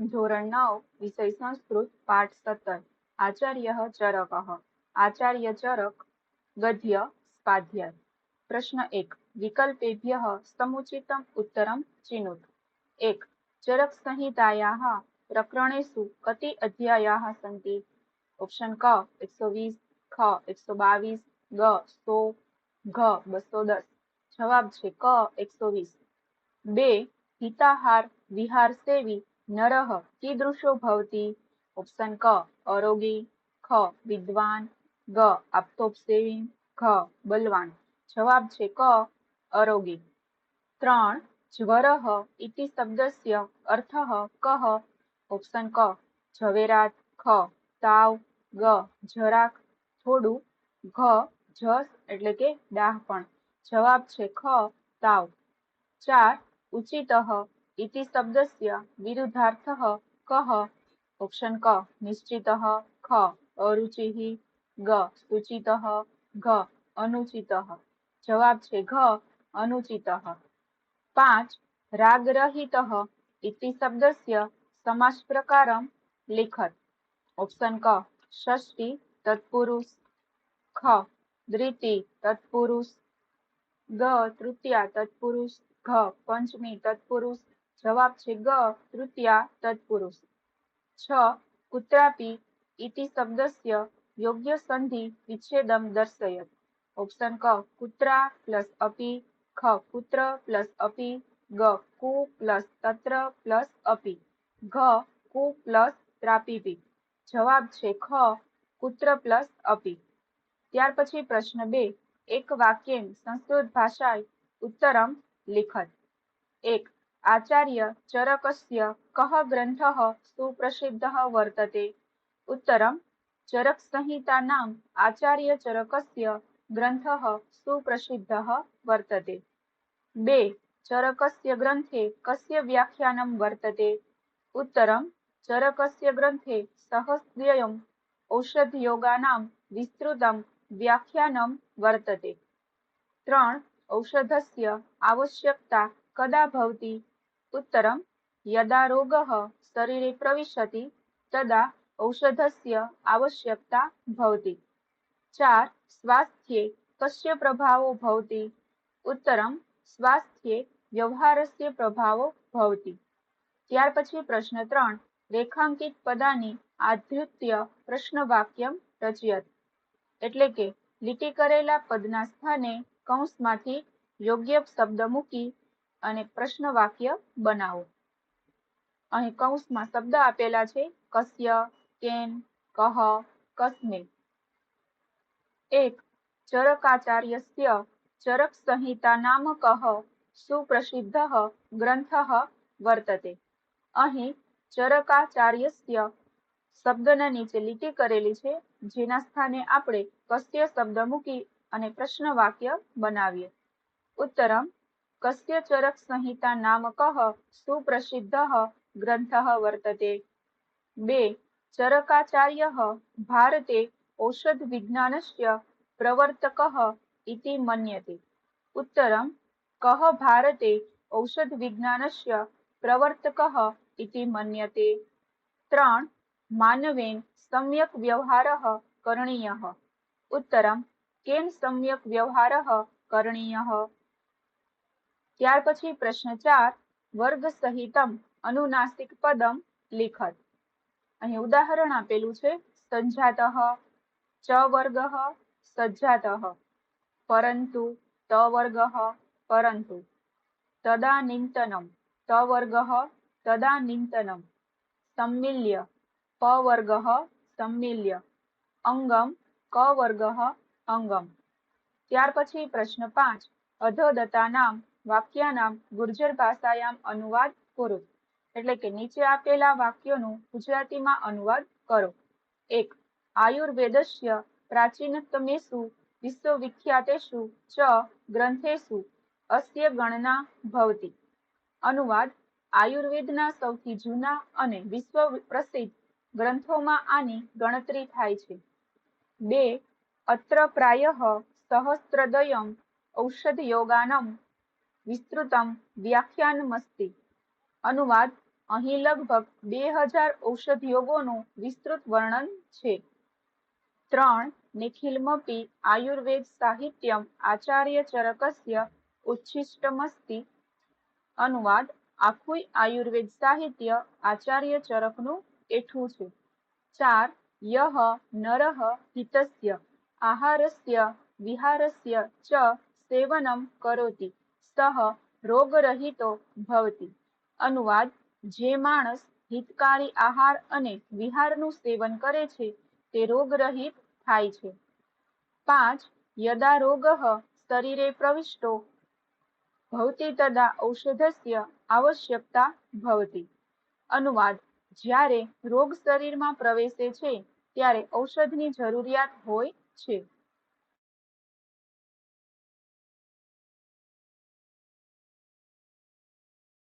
ધોરણ નવ વિષય સંસ્કૃત પાઠ સત્તર આચાર્ય ચરક આચાર્ય ચરક ગદ્ય સ્વાધ્યાય. પ્રશ્ન એક. વિકલ્પેભ્ય સમુચિત ઉત્તરમ ચિનોત. એક. ચરક સંહિતાયા પ્રકરણેશુ કતિ અધ્યાયા સંતિ. ઓપ્શન ક. એકસો વીસ. ખ. એકસો બાવીસ. ગ. સો. ઘ. બસો દસ. જવાબ છે ક. એકસો વીસ. બે. હિતાહાર વિહાર સેવી નરહ કીદૃશો ભવતી ઓપ્શન ક અરોગી ખ વિદ્વાન ગ આપતોપસેવી ઘ બલવાન જવાબ છે ક અરોગી ત્રણ જ્વરહ ઇતિ શબ્દસ્ય અર્થઃ કહ ઓપ્શન ક ઝવેરાત ખ તાવ ગ જરાક થોડું ઘ જસ એટલે કે ડાહપણ જવાબ છે ખ, તાવ। ચાર, ઉચિતઃ ઇતિ शब्दस्य विरुद्धार्थः कः? ऑप्शन क, निश्चितः, ख, अरुचिः ગ सूचितः ઘ अनुचितः। જવાબ છે ઘ અનુચિતઃ પાંચ રાગરહિતઃ ઇતિ શબ્દસ્ય સમાસ પ્રકારમ લેખત ઓપ્શન ક ષષ્ઠી તત્પુરુષ ખ દ્વિતી તત્પુરુષ ગ તૃતીયા તત્પુરુષ ઘ પંચમી તત્પુરુષ જવાબ છે ગ, તૃતીયા, તત્પુરુષ. છ, કુત્રાપી ઇતિ શબ્દસ્ય, યોગ્ય સંધિ, વિચ્છેદમ દર્શયત. ઓપ્શન ક, કુત્રા પ્લસ અપી, ખ પુત્ર પ્લસ અપી, ગ, કુ પ્લસ તત્ર પ્લસ અપી, ઘ, કુ પ્લસ ત્રાપીપી. જવાબ છે ખ, કુત્ર પ્લસ અપી. ત્યાર પછી પ્રશ્ન બે, એક વાક્ય સંસ્કૃત ભાષા ઉત્તરમ લિખત. એક સુપ્રસિદ્ધ વર્તતે ઉત્તરમ ચરક સંહિતા નામ આચાર્ય ચરકસ્ય ગ્રંથ સુપ્રસિદ્ધ વર્તતે બે ચરકસ્ય ગ્રંથે કસ્ય વ્યાખ્યાનમ વર્તતે ઉત્તરમ ચરકસ્ય ગ્રંથે સહસ્ત્યયમ ઔષધયોગાનામ વિસ્તૃતમ વ્યાખ્યાનમ વર્તતે ત્રણ ઔષધસ્ય આવશ્યકતા કદા ભવતી ઉત્તરમ યદા રોગः શરીરે પ્રવિશતિ તદા ઔષધસ્ય આવશ્યકતા ભવતી ચાર સ્વાસ્થ્ये કસ્ય પ્રભાવો ભવતી ઉત્તરમ સ્વાસ્થ્ये વ્યવહારસ્ય પ્રભાવો ભવતી ત્યાર પછી પ્રશ્ન ત્રણ રેખાંકિત પદાની આધૃત્ય પ્રશ્ન વાક્યમ રચયત એટલે કે લીટી કરેલા પદના સ્થાને કૌંસમાંથી યોગ્ય શબ્દ મૂકી અને પ્રશ્ન વાક્ય બનાવો. અહીં કૌંસમાં શબ્દ આપેલા છે કસ્ય કેન, કહ, કસ્મે. એક, ચરકાચાર્યસ્ય ચરક સંહિતા નામકઃ સુપ્રસિદ્ધ ગ્રંથ વર્તતે. અહીં ચરકાચાર્યસ્ય શબ્દના નીચે લીટી કરેલી છે, જેના સ્થાને આપણે કસ્ય શબ્દ મૂકી અને પ્રશ્ન વાક્ય બનાવીએ. ઉત્તરમ કસ્યચરકસંહિતા નામકઃ સુપ્રસિદ્ધઃ ગ્રન્થઃ વર્તતે બે ચરકાચાર્યઃ ભારતે औषधविज्ञानस्य प्रवर्तकः इति मन्यते। उत्तरं, कः भारते औषधविज्ञानस्य प्रवर्तकः इति मन्यते। ત્રણ માનવેન સમ્યક વ્યવહારઃ કરણીયઃ ઉત્તરમ કેન સમ્યક વ્યવહારઃ કરણીયઃ ત્યાર પછી પ્રશ્ન ચાર વર્ગ સહિતમ અનુનાસિક પદમ લિખત અહીં ઉદાહરણ આપેલું છે સંજાતઃ ચ વર્ગ સજ્જાતઃ પરંતુ ત વર્ગ પરંતુ તદાનીંતનમ ત વર્ગ તદાનીંતનમ सम्मिल्य प वर्ग सम्मिल्य અંગમ ક વર્ગ અંગમ ત્યાર પછી પ્રશ્ન પાંચ અધોદતા નામ વાક્યનામ ગુર્જર ભાષાયામ અનુવાદ કરો. એટલે કે નીચે આપેલા વાક્યોનું ગુજરાતીમાં અનુવાદ કરો. એક, આયુર્વેદસ્ય પ્રાચીનતમેષુ વિશ્વવિખ્યાતેષુ ચ ગ્રંથેષુ અસ્ય ગણના ભવતી. અનુવાદ, આયુર્વેદના સૌથી જૂના અને વિશ્વ પ્રસિદ્ધ ગ્રંથોમાં આની ગણતરી થાય છે. બે, અત્ર પ્રાય સહસ્ત્રદયમ ઔષધયોગાનમ વિસ્તૃતમ વ્યાખ્યાનમસ્તિ અનુવાદ, અહીં લગભગ બે હજાર ઔષધયોગોનું વિસ્તૃત વર્ણન છે. ત્રણ નિખિલમપી આયુર્વેદ સાહિત્યમ, આચાર્ય ચરકસ્ય ઉચ્છિષ્ટમસ્તિ અનુવાદ આખું આયુર્વેદ સાહિત્ય, આચાર્ય ચરકનું એઠું છે. ચાર, યહ, નરહ, હિતસ્ય, આહારસ્ય, વિહારસ્ય, ચ, સેવનમ, કરોતિ. સહ રોગરહિતો ભવતી. અનુવાદ, જે માણસ હિતકારી આહાર અને વિહારનું સેવન કરે છે, તે રોગરહિત થાય છે. પાંચ, યદા રોગ શરીરે પ્રવિષ્ટો, ભવતી તદા ઔષધસ્ય આવશ્યકતા ભવતી. અનુવાદ, જ્યારે રોગ શરીરમાં પ્રવેશે છે, ત્યારે ઔષધની જરૂરિયાત હોય છે.